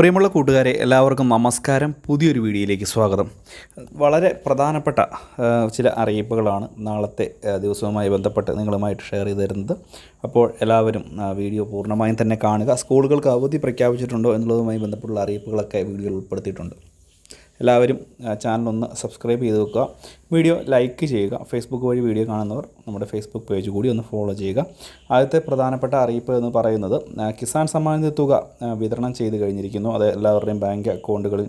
പ്രിയമുള്ള കൂട്ടുകാരെ എല്ലാവർക്കും നമസ്കാരം. പുതിയൊരു വീഡിയോയിലേക്ക് സ്വാഗതം. വളരെ പ്രധാനപ്പെട്ട ചില അറിയിപ്പുകളാണ് നാളത്തെ ദിവസവുമായി ബന്ധപ്പെട്ട് നിങ്ങളുമായിട്ട് ഷെയർ ചെയ്ത് തരുന്നത്. അപ്പോൾ എല്ലാവരും വീഡിയോ പൂർണമായും തന്നെ കാണുക. സ്കൂളുകൾക്ക് അവധി പ്രഖ്യാപിച്ചിട്ടുണ്ടോ എന്നുള്ളതുമായി ബന്ധപ്പെട്ടുള്ള അറിയിപ്പുകളൊക്കെ വീഡിയോയിൽ ഉൾപ്പെടുത്തിയിട്ടുണ്ട്. എല്ലാവരും ചാനലൊന്ന് സബ്സ്ക്രൈബ് ചെയ്ത് വെക്കുക. വീഡിയോ ലൈക്ക് ചെയ്യുക. ഫേസ്ബുക്ക് വഴി വീഡിയോ കാണുന്നവർ നമ്മുടെ ഫേസ്ബുക്ക് പേജ് കൂടി ഒന്ന് ഫോളോ ചെയ്യുക. ആദ്യത്തെ പ്രധാനപ്പെട്ട അറിയിപ്പ് എന്ന് പറയുന്നത് കിസാൻ സമ്മാനിത തുക വിതരണം ചെയ്ത് കഴിഞ്ഞിരിക്കുന്നു. അത് എല്ലാവരുടെയും ബാങ്ക് അക്കൗണ്ടുകളിൽ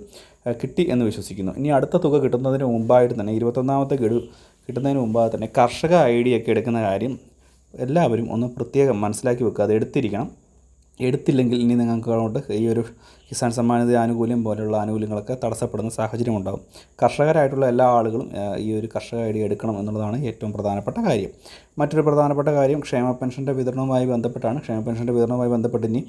കിട്ടി എന്ന് വിശ്വസിക്കുന്നു. ഇനി അടുത്ത തുക കിട്ടുന്നതിന് മുമ്പായിട്ട് തന്നെ ഇരുപത്തൊന്നാമത്തെ ഗഡു കിട്ടുന്നതിന് മുമ്പായി തന്നെ കർഷക ഐ ഡി ഒക്കെ എടുക്കുന്ന കാര്യം എല്ലാവരും ഒന്ന് പ്രത്യേകം മനസ്സിലാക്കി വെക്കുക. അത് എടുത്തിരിക്കണം. എടുത്തില്ലെങ്കിൽ ഇനി നിങ്ങൾക്ക് അങ്ങോട്ട് ഈ ഒരു കിസാൻ സമ്മാൻ നിധി ആനുകൂല്യം പോലെയുള്ള ആനുകൂല്യങ്ങളൊക്കെ തടസ്സപ്പെടുന്ന സാഹചര്യം ഉണ്ടാകും കർഷകരായിട്ടുള്ള എല്ലാ ആളുകളും ഈ ഒരു കർഷക ഐ ഡി എടുക്കണം എന്നുള്ളതാണ് ഏറ്റവും പ്രധാനപ്പെട്ട കാര്യം. മറ്റൊരു പ്രധാനപ്പെട്ട കാര്യം ക്ഷേമ പെൻഷന്റെ വിതരണവുമായി ബന്ധപ്പെട്ടാണ്. ക്ഷേമ പെൻഷന്റെ വിതരണവുമായി ബന്ധപ്പെട്ട് ഇനി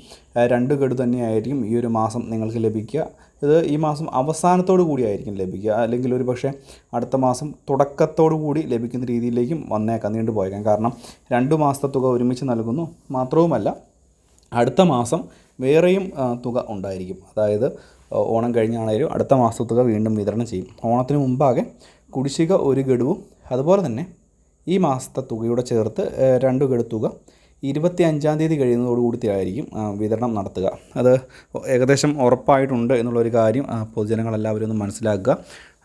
രണ്ട് ഗഡു തന്നെയായിരിക്കും ഈ ഒരു മാസം നിങ്ങൾക്ക് ലഭിക്കുക. ഇത് ഈ മാസം അവസാനത്തോടു കൂടിയായിരിക്കും ലഭിക്കുക. അല്ലെങ്കിൽ ഒരു പക്ഷേ അടുത്ത മാസം തുടക്കത്തോടു കൂടി ലഭിക്കുന്ന രീതിയിലേക്കും വന്നേക്കാം നീണ്ടുപോയേക്കാം. കാരണം രണ്ട് മാസത്തെ തുക ഒരുമിച്ച് നൽകുന്നു മാത്രവുമല്ല അടുത്ത മാസം വേറെയും തുക ഉണ്ടായിരിക്കും. അതായത് ഓണം കഴിഞ്ഞാണേലും അടുത്ത മാസം തുക വീണ്ടും വിതരണം ചെയ്യും. ഓണത്തിന് മുമ്പാകെ കുടിശ്ശിക ഒരു ഗഡുവും അതുപോലെ തന്നെ ഈ മാസത്തെ തുകയോടെ ചേർത്ത് രണ്ട് ഗഡു തുക ഇരുപത്തി അഞ്ചാം തീയതി കഴിയുന്നതോടുകൂടിയായിരിക്കും ആയിരിക്കും വിതരണം നടത്തുക. അത് ഏകദേശം ഉറപ്പായിട്ടുണ്ട് എന്നുള്ളൊരു കാര്യം പൊതുജനങ്ങളെല്ലാവരും ഒന്ന് മനസ്സിലാക്കുക.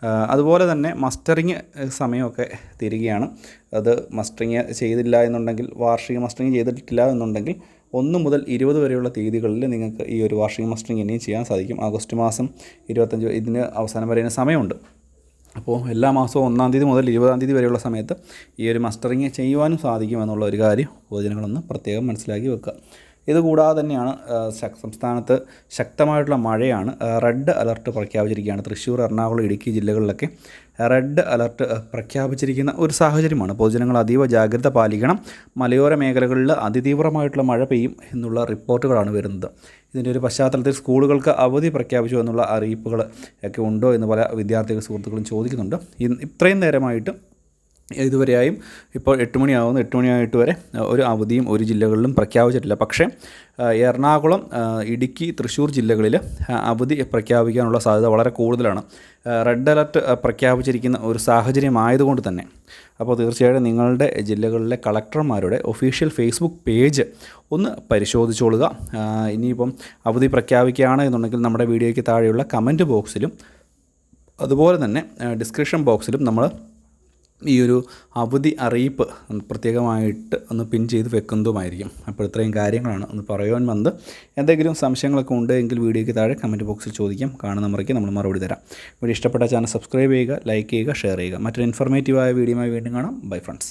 അതുപോലെ തന്നെ മസ്റ്ററിങ് സമയമൊക്കെ തിരികെയാണ്. അത് മസ്റ്ററിങ് ചെയ്തില്ല എന്നുണ്ടെങ്കിൽ വാർഷിക മസ്റ്ററിങ് ചെയ്തിട്ടില്ല എന്നുണ്ടെങ്കിൽ ഒന്ന് മുതൽ ഇരുപത് വരെയുള്ള തീയതികളിൽ നിങ്ങൾക്ക് ഈ ഒരു വാഷിംഗ് മസ്റ്ററിങ് ഇനിയും ചെയ്യാൻ സാധിക്കും. ആഗസ്റ്റ് മാസം ഇരുപത്തഞ്ച് ഇതിന് അവസാനം വരെ സമയമുണ്ട്. അപ്പോൾ എല്ലാ മാസവും ഒന്നാം തീയതി മുതൽ ഇരുപതാം തീയതി വരെയുള്ള സമയത്ത് ഈ ഒരു മസ്റ്ററിങ് ചെയ്യുവാനും സാധിക്കും എന്നുള്ള ഒരു കാര്യം പൊതുജനങ്ങളൊന്ന് പ്രത്യേകം മനസ്സിലാക്കി വെക്കുക. ഇതുകൂടാതെ തന്നെയാണ് സംസ്ഥാനത്ത് ശക്തമായിട്ടുള്ള മഴയാണ് റെഡ് അലർട്ട് പ്രഖ്യാപിച്ചിരിക്കുകയാണ്. തൃശ്ശൂർ എറണാകുളം ഇടുക്കി ജില്ലകളിലൊക്കെ റെഡ് അലർട്ട് പ്രഖ്യാപിച്ചിരിക്കുന്ന ഒരു സാഹചര്യമാണ്. പൊതുജനങ്ങൾ അതീവ ജാഗ്രത പാലിക്കണം. മലയോര മേഖലകളിൽ അതിതീവ്രമായിട്ടുള്ള മഴ പെയ്യും എന്നുള്ള റിപ്പോർട്ടുകളാണ് വരുന്നത്. ഇതിന്റെ ഒരു പശ്ചാത്തലത്തിൽ സ്കൂളുകൾക്ക് അവധി പ്രഖ്യാപിച്ചു എന്നുള്ള അറിയിപ്പുകൾ ഒക്കെ ഉണ്ടോ എന്ന് പല വിദ്യാർത്ഥികൾ സുഹൃത്തുക്കളും ചോദിക്കുന്നുണ്ട്. ഇത്രയും നേരമായിട്ട് ഇതുവരെയായും ഇപ്പോൾ എട്ട് മണിയാവുന്നു. എട്ട് മണിയായിട്ട് വരെ ഒരു അവധിയും ഒരു ജില്ലകളിലും പ്രഖ്യാപിച്ചിട്ടില്ല. പക്ഷേ എറണാകുളം ഇടുക്കി തൃശ്ശൂർ ജില്ലകളിൽ അവധി പ്രഖ്യാപിക്കാനുള്ള സാധ്യത വളരെ കൂടുതലാണ്. റെഡ് അലർട്ട് പ്രഖ്യാപിച്ചിരിക്കുന്ന ഒരു സാഹചര്യമായതുകൊണ്ട് തന്നെ. അപ്പോൾ തീർച്ചയായിട്ടും നിങ്ങളുടെ ജില്ലകളിലെ കളക്ടർമാരുടെ ഒഫീഷ്യൽ ഫേസ്ബുക്ക് പേജ് ഒന്ന് പരിശോധിച്ചോളുക. ആ, ഇനിയിപ്പം അവധി പ്രഖ്യാപിക്കുകയാണ് എന്നുണ്ടെങ്കിൽ നമ്മുടെ വീഡിയോയ്ക്ക് താഴെയുള്ള കമന്റ് ബോക്സിലും അതുപോലെ തന്നെ ഡിസ്ക്രിപ്ഷൻ ബോക്സിലും നമ്മൾ ഈ ഒരു അവധി അറിയിപ്പ് പ്രത്യേകമായിട്ട് ഒന്ന് പിൻ ചെയ്ത് വെക്കുന്നതുമായിരിക്കും. അപ്പോൾ ഇത്രയും കാര്യങ്ങളാണ് ഒന്ന് പറയുവാൻ വന്നത്. എന്തെങ്കിലും സംശയങ്ങളൊക്കെ ഉണ്ടെങ്കിൽ വീഡിയോയ്ക്ക് താഴെ കമന്റ് ബോക്സിൽ ചോദിക്കാം. കാണുന്ന മുറയ്ക്ക് നമ്മൾ മറുപടി തരാം. വീഡിയോ ഇഷ്ടപ്പെട്ട ചാനൽ സബ്സ്ക്രൈബ് ചെയ്യുക ലൈക്ക് ചെയ്യുക ഷെയർ ചെയ്യുക. മറ്റൊരു ഇൻഫോർമേറ്റീവായ വീഡിയോയുമായി വീണ്ടും കാണാം. Bye friends